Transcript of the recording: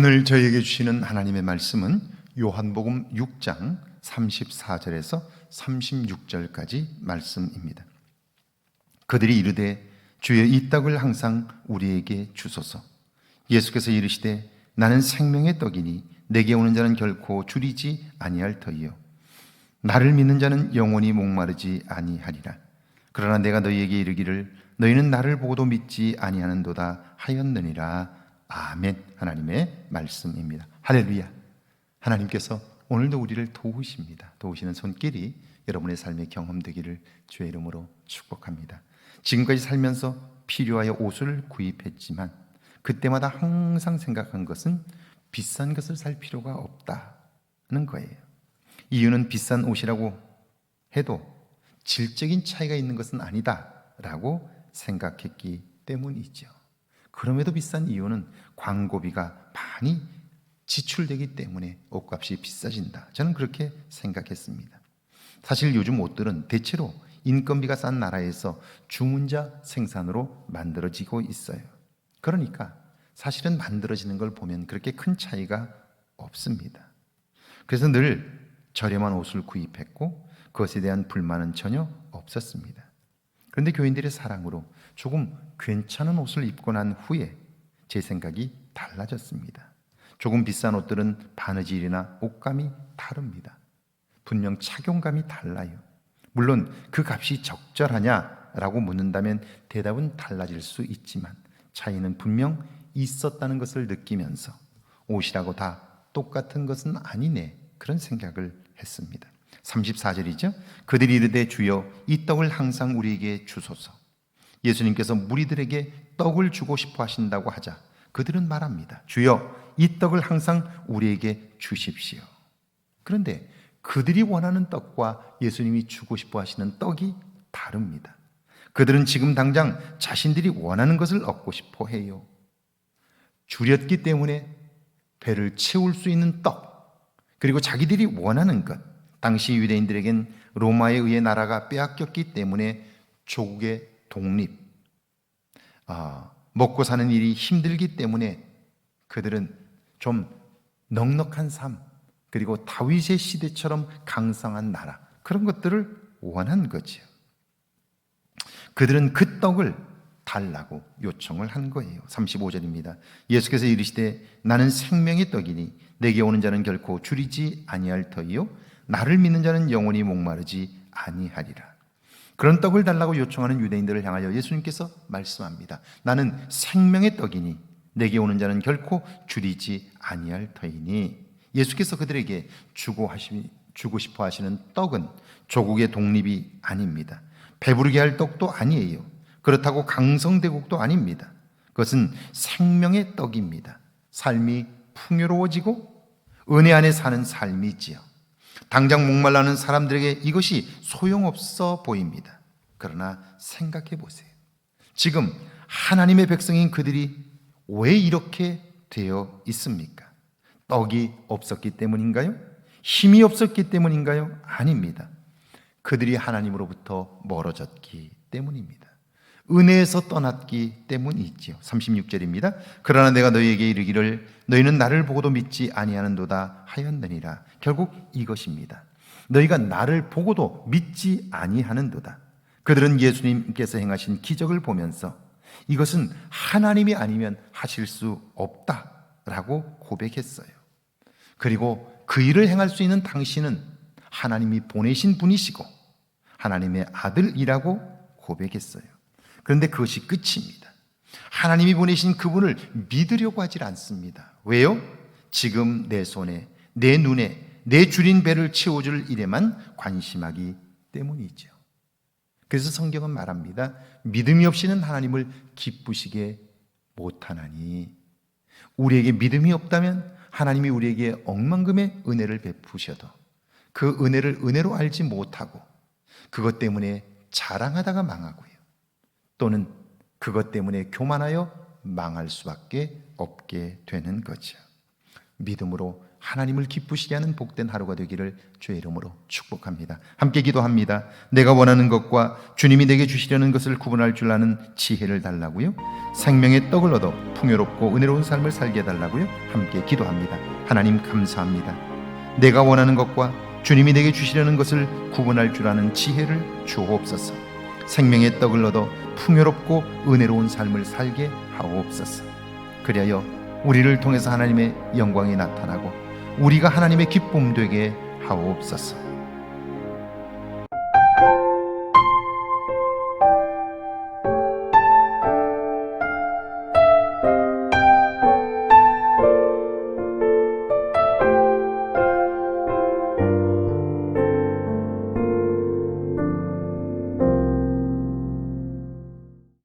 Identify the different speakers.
Speaker 1: 오늘 저희에게 주시는 하나님의 말씀은 요한복음 6장 34절에서 36절까지 말씀입니다. 그들이 이르되 주여 이 떡을 항상 우리에게 주소서. 예수께서 이르시되 나는 생명의 떡이니 내게 오는 자는 결코 줄이지 아니할 터이요 나를 믿는 자는 영원히 목마르지 아니하리라. 그러나 내가 너희에게 이르기를 너희는 나를 보고도 믿지 아니하는도다 하였느니라. 아멘. 하나님의 말씀입니다. 할렐루야. 하나님께서 오늘도 우리를 도우십니다. 도우시는 손길이 여러분의 삶에 경험되기를 주의 이름으로 축복합니다. 지금까지 살면서 필요하여 옷을 구입했지만 그때마다 항상 생각한 것은 비싼 것을 살 필요가 없다는 거예요. 이유는 비싼 옷이라고 해도 질적인 차이가 있는 것은 아니다라고 생각했기 때문이죠. 그럼에도 비싼 이유는 광고비가 많이 지출되기 때문에 옷값이 비싸진다. 저는 그렇게 생각했습니다. 사실 요즘 옷들은 대체로 인건비가 싼 나라에서 주문자 생산으로 만들어지고 있어요. 그러니까 사실은 만들어지는 걸 보면 그렇게 큰 차이가 없습니다. 그래서 늘 저렴한 옷을 구입했고 그것에 대한 불만은 전혀 없었습니다. 그런데 교인들의 사랑으로 조금 괜찮은 옷을 입고 난 후에 제 생각이 달라졌습니다. 조금 비싼 옷들은 바느질이나 옷감이 다릅니다. 분명 착용감이 달라요. 물론 그 값이 적절하냐라고 묻는다면 대답은 달라질 수 있지만 차이는 분명 있었다는 것을 느끼면서 옷이라고 다 똑같은 것은 아니네 그런 생각을 했습니다. 34절이죠. 그들이 이르되 주여 이 떡을 항상 우리에게 주소서. 예수님께서 무리들에게 떡을 주고 싶어 하신다고 하자 그들은 말합니다. 주여 이 떡을 항상 우리에게 주십시오. 그런데 그들이 원하는 떡과 예수님이 주고 싶어 하시는 떡이 다릅니다. 그들은 지금 당장 자신들이 원하는 것을 얻고 싶어 해요. 줄였기 때문에 배를 채울 수 있는 떡, 그리고 자기들이 원하는 것, 당시 유대인들에겐 로마에 의해 나라가 빼앗겼기 때문에 조국의 독립, 아, 먹고 사는 일이 힘들기 때문에 그들은 좀 넉넉한 삶, 그리고 다윗의 시대처럼 강성한 나라, 그런 것들을 원한 거지요. 그들은 그 떡을 달라고 요청을 한 거예요. 35절입니다. 예수께서 이르시되 나는 생명의 떡이니 내게 오는 자는 결코 줄이지 아니할 터이요 나를 믿는 자는 영원히 목마르지 아니하리라. 그런 떡을 달라고 요청하는 유대인들을 향하여 예수님께서 말씀합니다. 나는 생명의 떡이니 내게 오는 자는 결코 줄이지 아니할 터이니 예수께서 그들에게 주고 하시 주고 싶어 하시는 떡은 조국의 독립이 아닙니다. 배부르게 할 떡도 아니에요. 그렇다고 강성대국도 아닙니다. 그것은 생명의 떡입니다. 삶이 풍요로워지고 은혜 안에 사는 삶이지요. 당장 목말라는 사람들에게 이것이 소용없어 보입니다. 그러나 생각해 보세요. 지금 하나님의 백성인 그들이 왜 이렇게 되어 있습니까? 떡이 없었기 때문인가요? 힘이 없었기 때문인가요? 아닙니다. 그들이 하나님으로부터 멀어졌기 때문입니다. 은혜에서 떠났기 때문이지요. 36절입니다. 그러나 내가 너희에게 이르기를 너희는 나를 보고도 믿지 아니하는도다 하였느니라. 결국 이것입니다. 너희가 나를 보고도 믿지 아니하는도다. 그들은 예수님께서 행하신 기적을 보면서 이것은 하나님이 아니면 하실 수 없다라고 고백했어요. 그리고 그 일을 행할 수 있는 당신은 하나님이 보내신 분이시고 하나님의 아들이라고 고백했어요. 그런데 그것이 끝입니다. 하나님이 보내신 그분을 믿으려고 하질 않습니다. 왜요? 지금 내 손에, 내 눈에, 내 줄인 배를 채워줄 일에만 관심하기 때문이죠. 그래서 성경은 말합니다. 믿음이 없이는 하나님을 기쁘시게 못하나니. 우리에게 믿음이 없다면 하나님이 우리에게 억만금의 은혜를 베푸셔도 그 은혜를 은혜로 알지 못하고 그것 때문에 자랑하다가 망하고요. 또는 그것 때문에 교만하여 망할 수밖에 없게 되는 거죠. 믿음으로 하나님을 기쁘시게 하는 복된 하루가 되기를 주의 이름으로 축복합니다. 함께 기도합니다. 내가 원하는 것과 주님이 내게 주시려는 것을 구분할 줄 아는 지혜를 달라고요. 생명의 떡을 얻어 풍요롭고 은혜로운 삶을 살게 해달라고요. 함께 기도합니다. 하나님 감사합니다. 내가 원하는 것과 주님이 내게 주시려는 것을 구분할 줄 아는 지혜를 주옵소서. 생명의 떡을 얻어 풍요롭고 은혜로운 삶을 살게 하옵소서. 그리하여 우리를 통해서 하나님의 영광이 나타나고 우리가 하나님의 기쁨 되게 하옵소서.